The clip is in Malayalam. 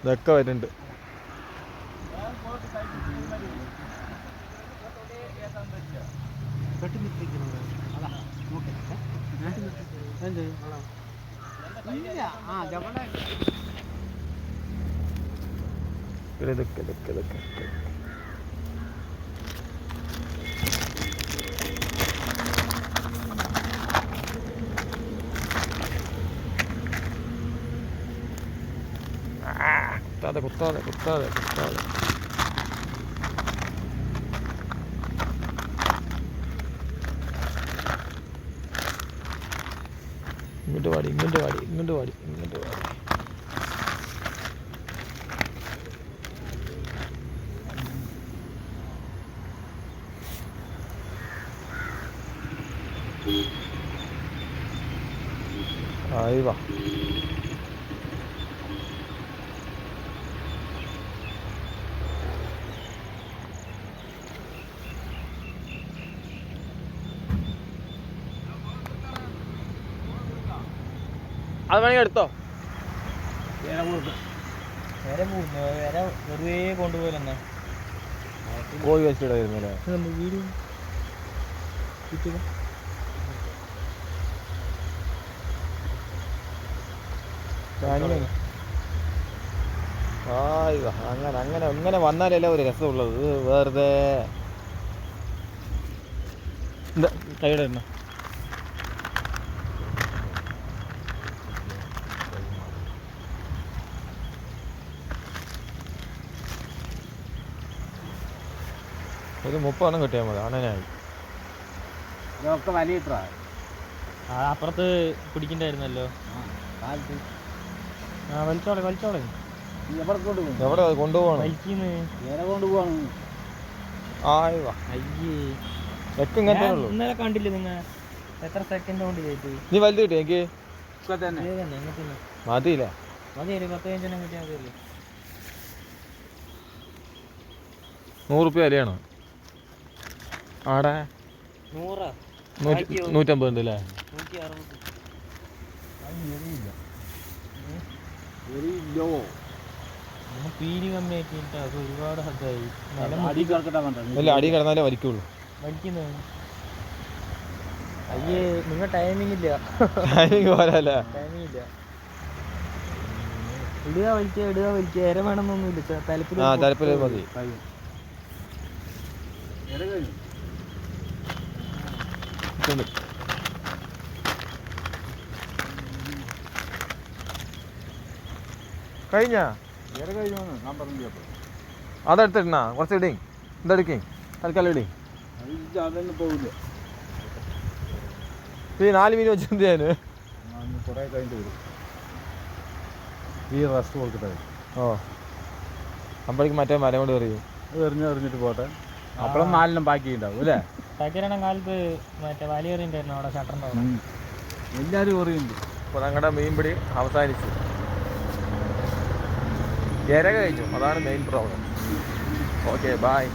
ഇതൊക്കെ വരുന്നുണ്ട്. ഇതൊക്കെ ഇതൊക്കെ ഇതൊക്കെ ഇതൊക്കെ. ആ, കുത്താതെ കുത്താതെ കുത്താതെ കുത്താതെ ഇങ്ങോട്ട് പാടി ഇങ്ങോട്ട് പാടി ഇങ്ങോട്ട് പാടി ഇങ്ങോട്ട് പാടി ആയി വാ. അത് വേണമെങ്കിൽ എടുത്തോ. വേറെ പോകുന്നു വേറെ വെറുതെ കൊണ്ടുപോയല്ലെന്നാ കോഴി വെച്ചിടായിരുന്നല്ലേ അങ്ങനെ അങ്ങനെ അങ്ങനെ വന്നാലല്ലേ ഒരു രസമുള്ളത്. വെറുതെ. കൈയുടെ ഒരു മുപ്പതെണ്ണം കിട്ടിയാൽ മതി അണനായി ഇതൊക്കെ വലിയ ഇത്ര. ആ അപ്പുറത്ത് പിടിക്കണ്ടായിരുന്നല്ലോ. ആ വലിച്ചോളെ വലിച്ചോളെ. എവിടെ കൊണ്ടുപോകും എവിടെ അത് കൊണ്ടുപോകണം? ഇന്നലെ കണ്ടില്ലേ നിങ്ങ എത്ര സെക്കൻഡ് കൊണ്ട് ചെയ്തു നീ വലുത് കിട്ടി എനിക്ക്? മതിയില്ല? നൂറുപ്യ വിലയാണോ? ആടെ? നൂറ്റമ്പത് ഉണ്ട് അല്ലേ പീരി കമ്മിയാക്കിയിട്ട് അത് ഒരുപാട് ഹദ്ദായി അല്ല അടി കിടന്നാലേ വലിക്കുള്ളൂ. വലിക്കുന്നത് അയ്യേ നിങ്ങൾ ടൈമിംഗ് ഇല്ല. ടൈമിങ് പോരല്ലേ? ടൈമിംഗ് ഇല്ല. ഇടുക വലിക്കുക ഇടുക വലിക്കുക. ഇര വേണമെന്നൊന്നുമില്ല. തലപ്പിൽ മതി. അതെടുത്തിട്ടാ ഇട്ടുണ്ട്. കഴിഞ്ഞാ അതെടുത്തിട്ടുണ്ടാ കുറച്ച് ഇടി. ഇതെടുക്കേ. തൽക്കാലം ഇടി. ഈ നാല് മീൻ വെച്ച് എന്ത് ഈ റെസ്റ്റ് കൊടുക്കട്ടെ ഓ. അപ്പോഴേക്കും മറ്റേ മരം കൊണ്ട് എറിയും. എറിഞ്ഞ് എറിഞ്ഞിട്ട് പോട്ടെ. അപ്പോഴും നാലിനും ബാക്കി ഉണ്ടാവും അല്ലേ? കാലത്ത് മറ്റേ അവിടെ ഷട്ടറിന്റെ എല്ലാവരും എറിയുണ്ട് അപ്പോൾ ഞങ്ങളുടെ മീൻപിടി അവസാനിച്ചു. ഇര കഴിച്ചു. അതാണ് മെയിൻ പ്രോബ്ലം ഓക്കെ ബായ്